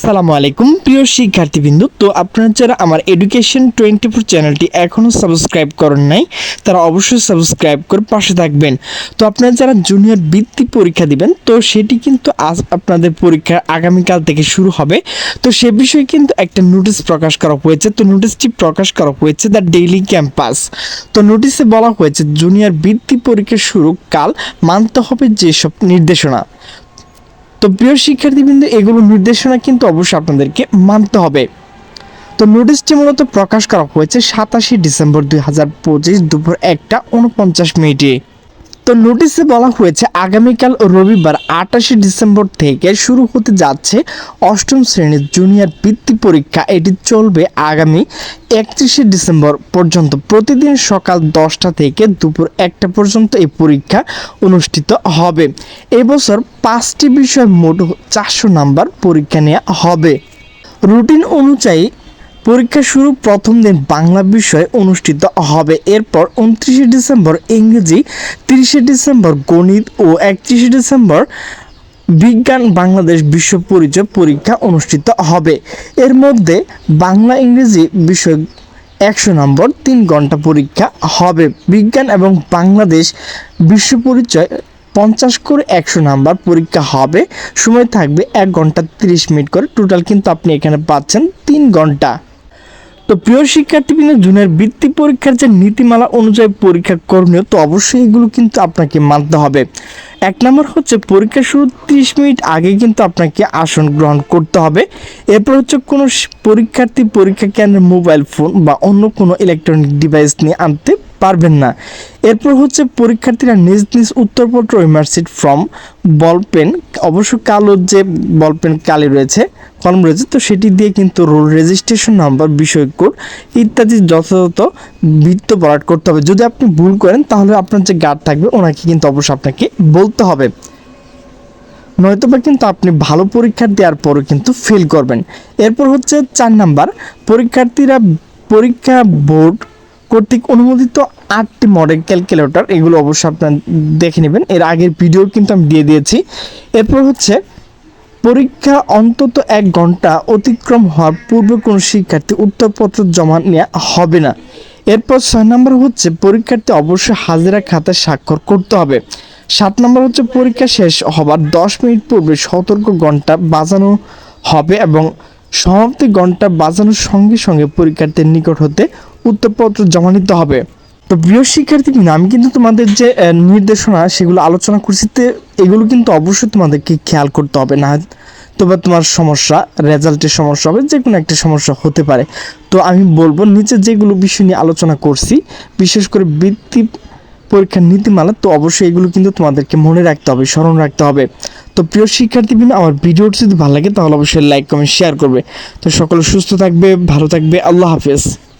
আসসালামু আলাইকুম। প্রিয় শিক্ষার্থীবৃন্দ, তো আপনারা যারা আমার এডুকেশন টোয়েন্টি ফোর চ্যানেলটি এখনও সাবস্ক্রাইব করেন নাই, তারা অবশ্যই সাবস্ক্রাইব করে পাশে থাকবেন। তো আপনারা যারা জুনিয়র বৃত্তি পরীক্ষা দিবেন, তো সেটি কিন্তু আজ আপনাদের পরীক্ষা আগামীকাল থেকে শুরু হবে। তো সে বিষয়ে কিন্তু একটা নোটিশ প্রকাশ করা হয়েছে। তো নোটিশটি প্রকাশ করা হয়েছে দ্য ডেইলি ক্যাম্পাস তো নোটিশে বলা হয়েছে জুনিয়র বৃত্তি পরীক্ষা শুরু কাল মানতে হবে যেসব নির্দেশনা। তো প্রিয় শিক্ষার্থীবৃন্দ, এগুলো নির্দেশনা কিন্তু অবশ্যই আপনাদেরকে মানতে হবে। তো নোটিশটি মূলত প্রকাশ করা হয়েছে সাতাশে ডিসেম্বর দুই হাজার পঁচিশ দুপুর একটা উনপঞ্চাশ মিনিটে। তো নোটিশে বলা হয়েছে, আগামীকাল রবিবার আটাশে ডিসেম্বর থেকে শুরু হতে যাচ্ছে অষ্টম শ্রেণির জুনিয়র বৃত্তি পরীক্ষা। এটি চলবে আগামী একত্রিশে ডিসেম্বর পর্যন্ত। প্রতিদিন সকাল দশটা থেকে দুপুর একটা পর্যন্ত এই পরীক্ষা অনুষ্ঠিত হবে। এবছর পাঁচটি বিষয় মোট চারশো নাম্বার পরীক্ষা নেওয়া হবে। রুটিন অনুযায়ী পরীক্ষা শুরু প্রথম দিন বাংলা বিষয় অনুষ্ঠিত হবে। এরপর উনত্রিশে ডিসেম্বর ইংরেজি, তিরিশে ডিসেম্বর গণিত ও একত্রিশে ডিসেম্বর বিজ্ঞান বাংলাদেশ বিশ্ব পরিচয় পরীক্ষা অনুষ্ঠিত হবে। এর মধ্যে বাংলা, ইংরেজি বিষয় একশো নম্বর, তিন ঘণ্টা পরীক্ষা হবে। বিজ্ঞান এবং বাংলাদেশ বিশ্ব পরিচয় পঞ্চাশ করে একশো নাম্বার পরীক্ষা হবে। সময় থাকবে এক ঘণ্টা তিরিশ মিনিট করে। টোটাল কিন্তু আপনি এখানে পাচ্ছেন তিন ঘণ্টা। তো প্রিয় শিক্ষার্থীবৃন্দ, জুনের বৃত্তি পরীক্ষার যে নীতিমালা অনুযায়ী পরীক্ষা করণীয়, তো অবশ্যই এগুলো কিন্তু আপনাকে মানতে হবে। এক নম্বর হচ্ছে পরীক্ষা শুরু তিরিশ মিনিট আগে কিন্তু আপনাকে আসন গ্রহণ করতে হবে। এরপর হচ্ছে কোনো পরীক্ষার্থী পরীক্ষা কেন্দ্রে মোবাইল ফোন বা অন্য কোনো ইলেকট্রনিক ডিভাইস নিয়ে আনতে পারবেন না। এরপর হচ্ছে পরীক্ষার্থীরা নিজ নিজ উত্তরপত্র ইমার্সিট ফর্ম, বল পেন, অবশ্য কালো যে বল পেন কালি রয়েছে, কলম রয়েছে, তো সেটি দিয়ে কিন্তু রোল রেজিস্ট্রেশন নাম্বার, বিষয় কোড ইত্যাদি যথাযথ বৃত্ত ভরাট করতে হবে। যদি আপনি ভুল করেন, তাহলে আপনার যে গার্ড থাকবে, ওনাকে কিন্তু অবশ্যই আপনাকে বলতে হবে। নয়তোবা কিন্তু আপনি ভালো পরীক্ষা দেওয়ার পরও কিন্তু ফেল করবেন। এরপর হচ্ছে চার নাম্বার, পরীক্ষার্থীরা পরীক্ষা বোর্ড কর্তৃক অনুমোদিত আটটি মডেল ক্যালকুলেটর এগুলো অবশ্যই আপনার দেখে নেবেন। এর আগের ভিডিও কিন্তু আমি দিয়ে দিয়েছি। এরপর হচ্ছে, পরীক্ষা অন্তত এক ঘণ্টা অতিক্রম হওয়ার পূর্বে কোনো শিক্ষার্থী উত্তরপত্র জমা নেওয়া হবে না। এরপর ছয় নম্বর হচ্ছে, পরীক্ষার্থী অবশ্যই হাজিরা খাতায় স্বাক্ষর করতে হবে। সাত নম্বর হচ্ছে, পরীক্ষা শেষ হবার দশ মিনিট পূর্বে সতর্ক ঘণ্টা বাজানো হবে এবং সমাপ্তি ঘণ্টা বাজানোর সঙ্গে সঙ্গে পরীক্ষার্থীর নিকট হতে উত্তরপত্র জমা নিতে হবে। তো প্রিয় শিক্ষার্থী, আমি কিন্তু তোমাদের যে নির্দেশনা, সেগুলো আলোচনা করছি এগুলো কিন্তু অবশ্যই তোমাদেরকে খেয়াল করতে হবে। না তবে তোমার সমস্যা, রেজাল্টের সমস্যা হবে যে কোনো একটা সমস্যা হতে পারে। তো আমি বলব, নিচে যেগুলো বিষয় নিয়ে আলোচনা করছি, বিশেষ করে বৃত্তি পরীক্ষার নীতিমালা, তো অবশ্যই এগুলো কিন্তু তোমাদেরকে মনে রাখতে হবে, স্মরণ রাখতে হবে। তো প্রিয় শিক্ষার্থীবৃন্দ, আমার ভিডিওটি যদি ভালো লাগে, তাহলে অবশ্যই লাইক কমেন্ট শেয়ার করবে। তো সকলে সুস্থ থাকবে, ভালো থাকবে, আল্লাহ হাফেজ।